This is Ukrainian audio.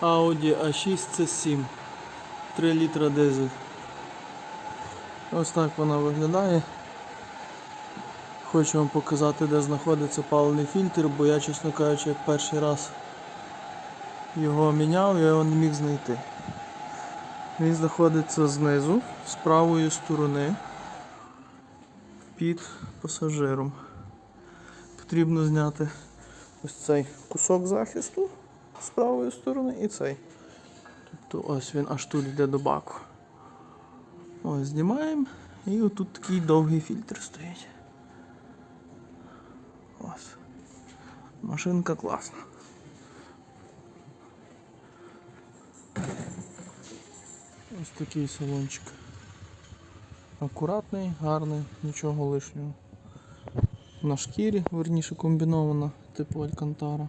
Audi A6 C7. 3 літра дизель. Ось так вона виглядає. Хочу вам показати, де знаходиться паливний фільтр, бо я, чесно кажучи, перший раз його міняв, я його не міг знайти. Він знаходиться знизу, з правої сторони, під пасажиром. Потрібно зняти ось цей кусок захисту з правої сторони і цей. Тобто ось він аж тут йде до баку. Ось знімаємо і отут такий довгий фільтр стоїть. Ось. Машинка класна. Ось такий салончик. Акуратний, гарний, нічого лишнього. На шкірі, верніше комбінована, типу Алькантара.